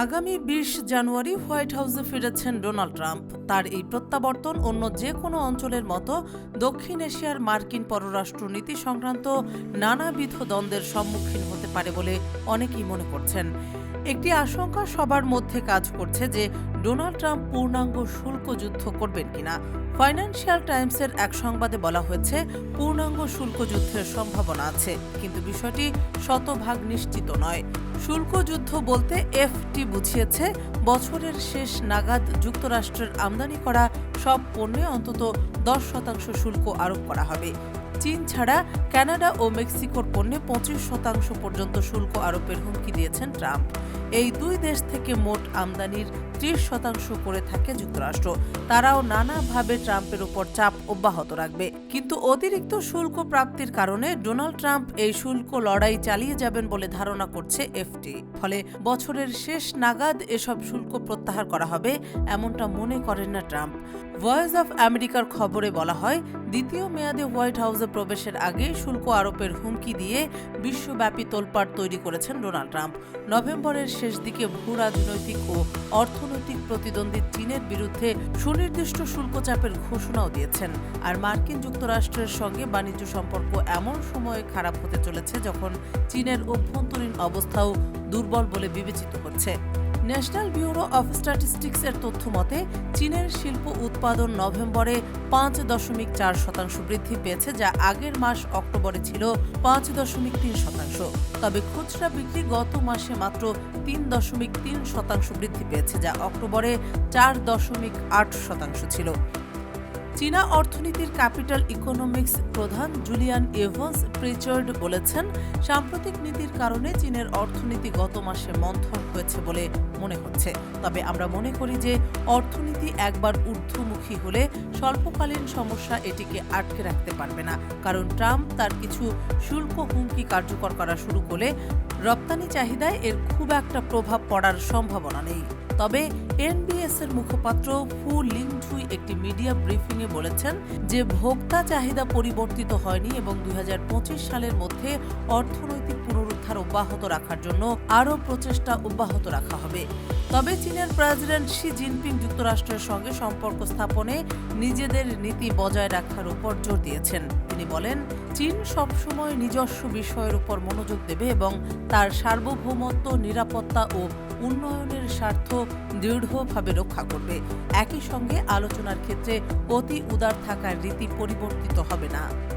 আগামী বিশ জানুয়ারি হোয়াইট হাউসে ফিরেছেন ডোনাল্ড ট্রাম্প। তার এই প্রত্যাবর্তন অন্য যে কোনো অঞ্চলের মতো দক্ষিণ এশিয়ার মার্কিন পররাষ্ট্রনীতি সংক্রান্ত নানাবিধ দ্বন্দ্বের সম্মুখীন হতে পারে বলে অনেকেই মনে করছেন। একটি আশঙ্কা সবার মধ্যে কাজ করছে যে ডোনাল্ড ট্রাম্প পূর্ণাঙ্গ শুল্ক যুদ্ধ করবেন কিনা। ফাইন্যান্সিয়াল টাইমসের এক সংবাদে বলা হয়েছে, পূর্ণাঙ্গ শুল্ক যুদ্ধের সম্ভাবনা আছে, কিন্তু বিষয়টি শতভাগ নিশ্চিত নয়। শুল্ক যুদ্ধ বলতে এফটি বুঝিয়েছে, বছরের শেষ নাগাদ যুক্তরাষ্ট্রের আমদানি করা সব পণ্যে অন্তত দশ শতাংশ শুল্ক আরোপ করা হবে। চীন ছাড়া কানাডা ও মেক্সিকোর পণ্যে পঁচিশ শতাংশ পর্যন্ত শুল্ক আরোপের হুমকি দিয়েছেন ট্রাম্প। এই দুই দেশ থেকে মোট আমদানির ত্রিশ শতাংশ করে থাকে যুক্তরাষ্ট্র। তারাও নানাভাবে ট্রাম্পের উপর চাপ অব্যাহত রাখবে। কিন্তু অতিরিক্ত শুল্ক প্রাপ্তির কারণে ডোনাল্ড ট্রাম্প এই শুল্ক লড়াই চালিয়ে যাবেন বলে ধারণা করছে এফটি। ফলে বছরের শেষ নাগাদ এসব শুল্ক প্রত্যাহার করা হবে, এমনটা মনে করেন না ট্রাম্প। ভয়েস অফ আমেরিকার খবরে বলা হয়, দ্বিতীয় মেয়াদে হোয়াইট হাউসে প্রবেশের আগে শুল্ক আরোপের হুমকি দিয়ে বিশ্বব্যাপী তোলপাড় তৈরি করেছেন ডোনাল্ড ট্রাম্প। নভেম্বরের শেষ দিকে ভূ রাজনৈতিক ও অর্থনৈতিক প্রতিদ্বন্দ্বী চীনের বিরুদ্ধে সুনির্দিষ্ট শুল্ক চাপের ঘোষণাও দিয়েছেন। আর মার্কিন যুক্তরাষ্ট্রের সঙ্গে বাণিজ্য সম্পর্ক এমন সময়ে খারাপ হতে চলেছে যখন চীনের অভ্যন্তরীণ অবস্থাও দুর্বল বলে বিবেচিত হচ্ছে। ন্যাশনাল ব্যুরো অফ স্ট্যাটিস্টিক্সের তথ্য মতে, চীনের শিল্প উৎপাদন নভেম্বরে পাঁচ দশমিক চার শতাংশ বৃদ্ধি পেয়েছে, যা আগের মাস অক্টোবরে ছিল পাঁচ দশমিক তিন শতাংশ। তবে খুচরা বিক্রি গত মাসে মাত্র তিন দশমিক তিন শতাংশ বৃদ্ধি পেয়েছে, যা অক্টোবরে চার দশমিক আট শতাংশ ছিল। চীনা অর্থনীতির ক্যাপিটাল ইকোনমিক্স প্রধান জুলিয়ান এভান্স প্রিচার্ড বলেছেন, সাম্প্রতিক নীতির কারণে চীনের অর্থনীতি গত মাসে মন্থর হয়েছে বলে মনে হচ্ছে। তবে আমরা মনে করি যে অর্থনীতি একবার ঊর্ধ্বমুখী হলে স্বল্পকালীন সমস্যা এটিকে আটকে রাখতে পারবে না। কারণ ট্রাম্প তার কিছু শুল্ক হুমকি কার্যকর করা শুরু করলে রপ্তানি চাহিদায় এর খুব একটা প্রভাব পড়ার সম্ভাবনা নেই। তবে এনবিএস এর মুখপাত্র ফু লিংঝুই একটি মিডিয়া ব্রিফিং এ বলেছেন যে ভোক্তা চাহিদা পরিবর্তিত হয়নি এবং দুই সালের মধ্যে অর্থনৈতিক পুনরুদ্ধার অব্যাহত রাখার জন্য আরও প্রচেষ্টা অব্যাহত রাখা হবে। তবে চীনের প্রেসিডেন্ট শি জিনপিং যুক্তরাষ্ট্রের সঙ্গে সম্পর্ক স্থাপনে নিজেদের নীতি বজায় রাখার উপর জোর দিয়েছেন। তিনি বলেন, চীন সবসময় নিজস্ব বিষয়ের উপর মনোযোগ দেবে এবং তার সার্বভৌমত্ব, নিরাপত্তা ও উন্নয়নের স্বার্থ দৃঢ়ভাবে রক্ষা করবে। একই সঙ্গে আলোচনার ক্ষেত্রে অতি উদার থাকার রীতি পরিবর্তিত হবে না।